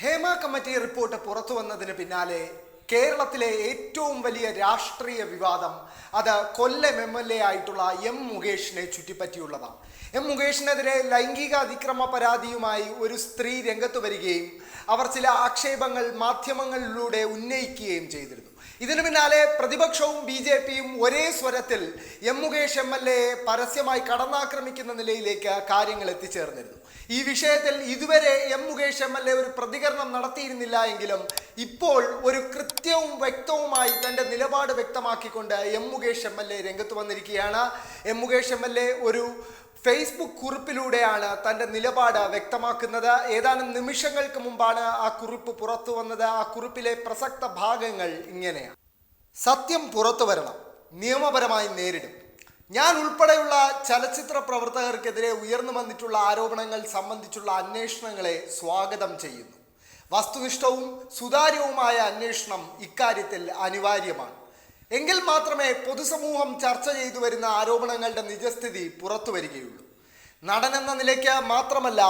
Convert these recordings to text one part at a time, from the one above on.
Hema committee report പുറത്തു വന്നതിന് പിന്നാലെ കേരളത്തിലെ ഏറ്റവും വലിയ രാഷ്ട്രീയ വിവാദം അത് കൊല്ലം എം എൽ എ ആയിട്ടുള്ള എം മുകേഷിനെ ചുറ്റിപ്പറ്റിയുള്ളതാണ്. എം മുകേഷിനെതിരെ ലൈംഗിക അതിക്രമ പരാതിയുമായി ഒരു സ്ത്രീ രംഗത്ത് വരികയും അവർ ചില ആക്ഷേപങ്ങൾ മാധ്യമങ്ങളിലൂടെ ഉന്നയിക്കുകയും ചെയ്തിരുന്നു. ഇതിനു പിന്നാലെ പ്രതിപക്ഷവും ബി ജെ പിയും ഒരേ സ്വരത്തിൽ എം മുകേഷ് എം എൽ എയെ പരസ്യമായി കടന്നാക്രമിക്കുന്ന നിലയിലേക്ക് കാര്യങ്ങൾ എത്തിച്ചേർന്നിരുന്നു. ഈ വിഷയത്തിൽ ഇതുവരെ M Mukesh M L A ഒരു പ്രതികരണം നടത്തിയിരുന്നില്ല എങ്കിലും ഇപ്പോൾ ഒരു കൃത്യവും വ്യക്തവുമായി നിലപാട് വ്യക്തമാക്കിക്കൊണ്ട് M Mukesh M L A രംഗത്ത് വന്നിരിക്കുകയാണ്. M Mukesh M L A ഒരു ഫേസ്ബുക്ക് കുറിപ്പിലൂടെയാണ് തന്റെ നിലപാട് വ്യക്തമാക്കുന്നത്. ഏതാനും നിമിഷങ്ങൾക്ക് മുമ്പാണ് ആ കുറിപ്പ് പുറത്തു വന്നത്. ആ കുറിപ്പിലെ പ്രസക്ത ഭാഗങ്ങൾ ഇങ്ങനെയാണ്. സത്യം പുറത്തു വരണം നിയമപരമായി നേരിടും. ഞാൻ ഉൾപ്പെടെയുള്ള ചലച്ചിത്ര പ്രവർത്തകർക്കെതിരെ ഉയർന്നു വന്നിട്ടുള്ള ആരോപണങ്ങൾ സംബന്ധിച്ചുള്ള അന്വേഷണങ്ങളെ സ്വാഗതം ചെയ്യുന്നു. വസ്തുനിഷ്ഠവും സുതാര്യവുമായ അന്വേഷണം ഇക്കാര്യത്തിൽ അനിവാര്യമാണ്. എങ്കിൽ മാത്രമേ പൊതുസമൂഹം ചർച്ച ചെയ്തു വരുന്ന ആരോപണങ്ങളുടെ നിജസ്ഥിതി പുറത്തു വരികയുള്ളൂ. നടൻ എന്ന നിലയ്ക്ക് മാത്രമല്ല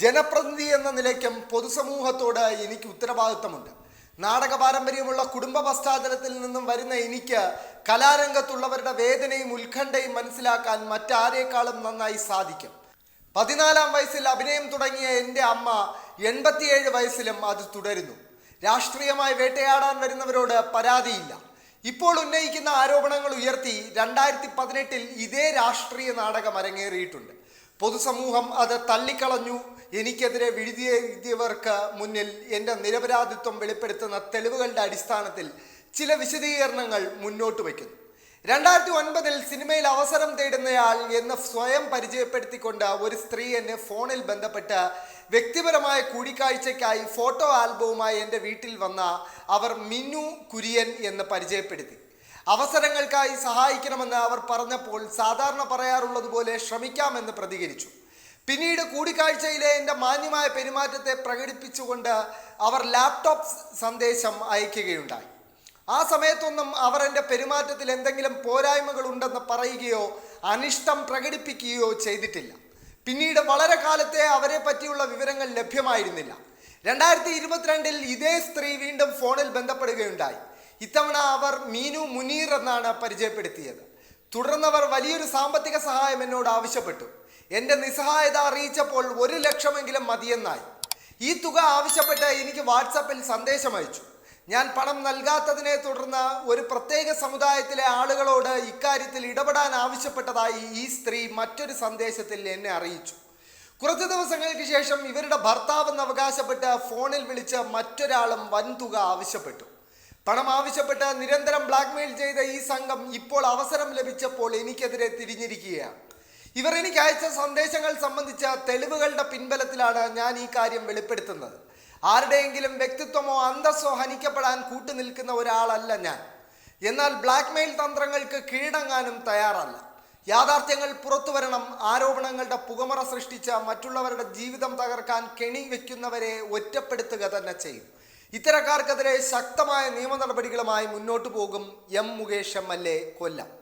ജനപ്രതിനിധി എന്ന നിലയ്ക്കും പൊതുസമൂഹത്തോട് എനിക്ക് ഉത്തരവാദിത്തമുണ്ട്. നാടക പാരമ്പര്യമുള്ള കുടുംബ പശ്ചാത്തലത്തിൽ നിന്നും വരുന്ന എനിക്ക് കലാരംഗത്തുള്ളവരുടെ വേദനയും ഉത്കണ്ഠയും മനസ്സിലാക്കാൻ മറ്റാരേക്കാളും നന്നായി സാധിക്കും. പതിനാലാം വയസ്സിൽ അഭിനയം തുടങ്ങിയ എന്റെ അമ്മ എൺപത്തിയേഴ് വയസ്സിലും അത് തുടരുന്നു. രാഷ്ട്രീയമായി വേട്ടയാടാൻ വരുന്നവരോട് പരാതിയില്ല. ഇപ്പോൾ ഉന്നയിക്കുന്ന ആരോപണങ്ങൾ ഉയർത്തി രണ്ടായിരത്തി പതിനെട്ടിൽ ഇതേ രാഷ്ട്രീയ നാടകം അരങ്ങേറിയിട്ടുണ്ട്. പൊതുസമൂഹം അത് തള്ളിക്കളഞ്ഞു. എനിക്കെതിരെ വിഴുതിയെഴുതിയവർക്ക് മുന്നിൽ എന്റെ നിരപരാധിത്വം വെളിപ്പെടുത്തുന്ന തെളിവുകളുടെ അടിസ്ഥാനത്തിൽ ചില വിശദീകരണങ്ങൾ മുന്നോട്ട് വയ്ക്കുന്നു. രണ്ടായിരത്തി ഒൻപതിൽ സിനിമയിൽ അവസരം തേടുന്നയാൾ എന്ന് സ്വയം പരിചയപ്പെടുത്തിക്കൊണ്ട് ഒരു സ്ത്രീ എന്നെ ഫോണിൽ ബന്ധപ്പെട്ട് വ്യക്തിപരമായ കൂടിക്കാഴ്ചയ്ക്കായി ഫോട്ടോ ആൽബവുമായി എന്റെ വീട്ടിൽ വന്ന അവർ മിന്നു കുര്യൻ എന്ന് പരിചയപ്പെടുത്തി. അവസരങ്ങൾക്കായി സഹായിക്കണമെന്ന് അവർ പറഞ്ഞപ്പോൾ സാധാരണ പറയാറുള്ളതുപോലെ ശ്രമിക്കാമെന്ന് പ്രതികരിച്ചു. പിന്നീട് കൂടിക്കാഴ്ചയിലെ എന്റെ മാന്യമായ പെരുമാറ്റത്തെ പ്രകടിപ്പിച്ചുകൊണ്ട് അവർ ലാപ്ടോപ്പ് സന്ദേശം അയക്കുകയുണ്ടായി ആ സമയത്തൊന്നും അവർ എന്റെ പെരുമാറ്റത്തിൽ എന്തെങ്കിലും പോരായ്മകൾ ഉണ്ടെന്ന് പറയുകയോ അനിഷ്ടം പ്രകടിപ്പിക്കുകയോ ചെയ്തിട്ടില്ല. പിന്നീട് വളരെ കാലത്തെ അവരെ പറ്റിയുള്ള വിവരങ്ങൾ ലഭ്യമായിരുന്നില്ല. രണ്ടായിരത്തി ഇരുപത്തിരണ്ടിൽ ഇതേ സ്ത്രീ വീണ്ടും ഫോണിൽ ബന്ധപ്പെടുകയുണ്ടായി. ഇത്തവണ അവർ മീനു മുനീർ എന്നാണ് പരിചയപ്പെടുത്തിയത്. തുടർന്നവർ വലിയൊരു സാമ്പത്തിക സഹായം എന്നോട് ആവശ്യപ്പെട്ടു. എന്റെ നിസ്സഹായത അറിയിച്ചപ്പോൾ ഒരു ലക്ഷമെങ്കിലും മതിയെന്നായി. ഈ തുക ആവശ്യപ്പെട്ട് എനിക്ക് വാട്സാപ്പിൽ സന്ദേശം അയച്ചു. ഞാൻ പണം നൽകാത്തതിനെ തുടർന്ന് ഒരു പ്രത്യേക സമുദായത്തിലെ ആളുകളോട് ഇക്കാര്യത്തിൽ ഇടപെടാൻ ആവശ്യപ്പെട്ടതായി ഈ സ്ത്രീ മറ്റൊരു സന്ദേശത്തിൽ എന്നെ അറിയിച്ചു. കുറച്ച് ദിവസങ്ങൾക്ക് ശേഷം ഇവരുടെ ഭർത്താവെന്ന് അവകാശപ്പെട്ട് ഫോണിൽ വിളിച്ച് മറ്റൊരാളും വൻതുക ആവശ്യപ്പെട്ടു. പണം ആവശ്യപ്പെട്ട് നിരന്തരം ബ്ലാക്ക്മെയിൽ ചെയ്ത ഈ സംഘം ഇപ്പോൾ അവസരം ലഭിച്ചപ്പോൾ എനിക്കെതിരെ തിരിഞ്ഞിരിക്കുകയാണ്. ഇവർ എനിക്ക് അയച്ച സന്ദേശങ്ങൾ സംബന്ധിച്ച തെളിവുകളുടെ പിൻബലത്തിലാണ് ഞാൻ ഈ കാര്യം വെളിപ്പെടുത്തുന്നത്. ആരുടെയെങ്കിലും വ്യക്തിത്വമോ അന്തസ്സോ ഹനിക്കപ്പെടാൻ കൂട്ടുനിൽക്കുന്ന ഒരാളല്ല ഞാൻ. എന്നാൽ ബ്ലാക്ക്മെയിൽ തന്ത്രങ്ങൾക്ക് കീഴടങ്ങാനും തയ്യാറല്ല. യാഥാർത്ഥ്യങ്ങൾ പുറത്തു വരണം ആരോപണങ്ങളുടെ പുകമറ സൃഷ്ടിച്ച മറ്റുള്ളവരുടെ ജീവിതം തകർക്കാൻ കെണി വെക്കുന്നവരെ ഒറ്റപ്പെടുത്തുക തന്നെ ചെയ്യും. ഇത്തരക്കാർക്കെതിരെ ശക്തമായ നിയമ നടപടികളുമായി മുന്നോട്ടു പോകും M Mukesh M L A Kollam.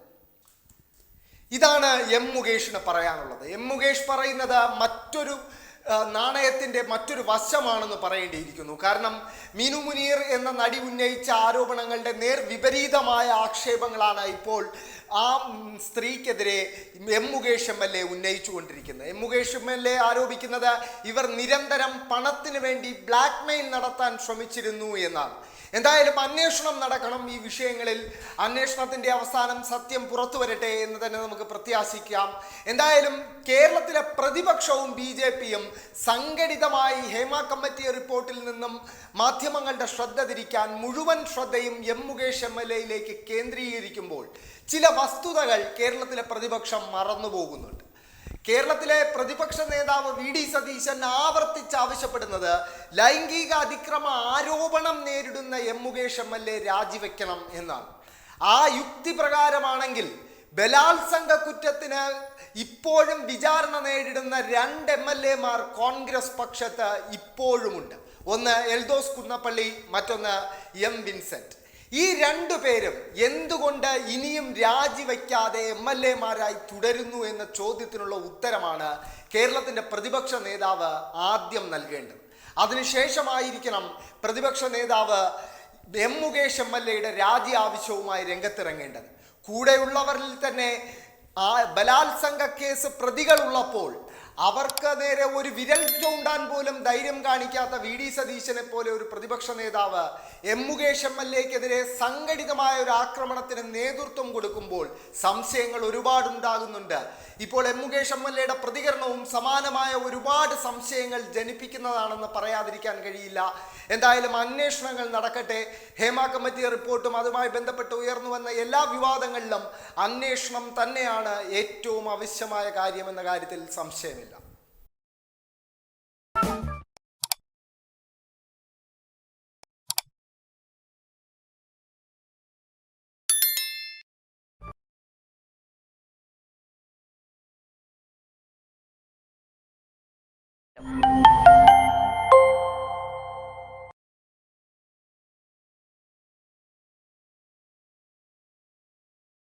ഇതാണ് എം മുകേഷിന് പറയാനുള്ളത്. എം മുകേഷ് പറയുന്നത് മറ്റൊരു ആ, നാണയത്തിന്റെ മറ്റൊരു വശമാണെന്ന് പറയേണ്ടിയിരിക്കുന്നു. കാരണം മീനു മുനീർ എന്ന നടി ഉന്നയിച്ച ആരോപണങ്ങളുടെ നേർ വിപരീതമായ ആക്ഷേപങ്ങളാണ് ഇപ്പോൾ ആ സ്ത്രീക്കെതിരെ M Mukesh M L A ഉന്നയിച്ചുകൊണ്ടിരിക്കുന്നത് M Mukesh M L A ആരോപിക്കുന്നത് ഇവർ നിരന്തരം പണത്തിന് വേണ്ടി ബ്ലാക്ക് മെയിൽ നടത്താൻ ശ്രമിച്ചിരുന്നു എന്നാണ്. എന്തായാലും അന്വേഷണം നടക്കണം ഈ വിഷയങ്ങളിൽ. അന്വേഷണത്തിന്റെ അവസാനം സത്യം പുറത്തു വരട്ടെ എന്ന് തന്നെ നമുക്ക് പ്രത്യാശിക്കാം. എന്തായാലും കേരളത്തിലെ പ്രതിപക്ഷവും ബി ജെ പിയും സംഘടിതമായി ഹേമ കമ്മിറ്റി റിപ്പോർട്ടിൽ നിന്നും മാധ്യമങ്ങളുടെ ശ്രദ്ധ തിരിക്കാൻ മുഴുവൻ ശ്രദ്ധയും എം മുകേഷ് എം എൽ എയിലേക്ക് കേന്ദ്രീകരിക്കുമ്പോൾ ചില വസ്തുതകൾ കേരളത്തിലെ പ്രതിപക്ഷം മറന്നുപോകുന്നുണ്ട്. കേരളത്തിലെ പ്രതിപക്ഷ നേതാവ് വി ഡി സതീശൻ ആവർത്തിച്ച് ആവശ്യപ്പെടുന്നത് ലൈംഗിക അതിക്രമ ആരോപണം നേരിടുന്ന M Mukesh M L A രാജിവെക്കണം എന്നാണ്. ആ യുക്തി പ്രകാരമാണെങ്കിൽ ബലാത്സംഗ കുറ്റത്തിന് ഇപ്പോഴും വിചാരണ നേരിടുന്ന രണ്ട് എം എൽ എമാർ കോൺഗ്രസ് പക്ഷത്ത് ഇപ്പോഴുമുണ്ട്. ഒന്ന് എൽദോസ് കുന്നപ്പള്ളി മറ്റൊന്ന് എം വിൻസെന്റ്. ഈ രണ്ടു പേരും എന്തുകൊണ്ട് ഇനിയും രാജിവെക്കാതെ എം എൽ എമാരായി തുടരുന്നു എന്ന ചോദ്യത്തിനുള്ള ഉത്തരമാണ് കേരളത്തിന്റെ പ്രതിപക്ഷ നേതാവ് ആദ്യം നൽകേണ്ടത്. അതിനുശേഷമായിരിക്കണം പ്രതിപക്ഷ നേതാവ് എം മുകേഷ് എം എൽ എയുടെ രാജി ആവശ്യവുമായി രംഗത്തിറങ്ങേണ്ടത്. കൂടെയുള്ളവരിൽ തന്നെ ആ ബലാത്സംഗ കേസ് പ്രതികളുള്ളപ്പോൾ അവർക്ക് നേരെ ഒരു വിരൽ ചൂണ്ടാൻ പോലും ധൈര്യം കാണിക്കാത്ത വി ഡി സതീശനെ പോലെ ഒരു പ്രതിപക്ഷ നേതാവ് എം മുകേഷ് എം എൽ എക്കെതിരെ സംഘടിതമായ ഒരു ആക്രമണത്തിന് നേതൃത്വം കൊടുക്കുമ്പോൾ സംശയങ്ങൾ ഒരുപാട് ഒരുപാടുണ്ടാകുന്നുണ്ട്. ഇപ്പോൾ എം മുകേഷ് എം എൽ എയുടെ പ്രതികരണവും സമാനമായ ഒരുപാട് സംശയങ്ങൾ ജനിപ്പിക്കുന്നതാണെന്ന് പറയാതിരിക്കാൻ കഴിയില്ല. എന്തായാലും അന്വേഷണങ്ങൾ നടക്കട്ടെ. ഹേമ കമ്മിറ്റി റിപ്പോർട്ടും അതുമായി ബന്ധപ്പെട്ട് ഉയർന്നു വന്ന എല്ലാ വിവാദങ്ങളിലും അന്വേഷണം തന്നെയാണ് ഏറ്റവും ആവശ്യമായ കാര്യമെന്ന കാര്യത്തിൽ സംശയമില്ല. you.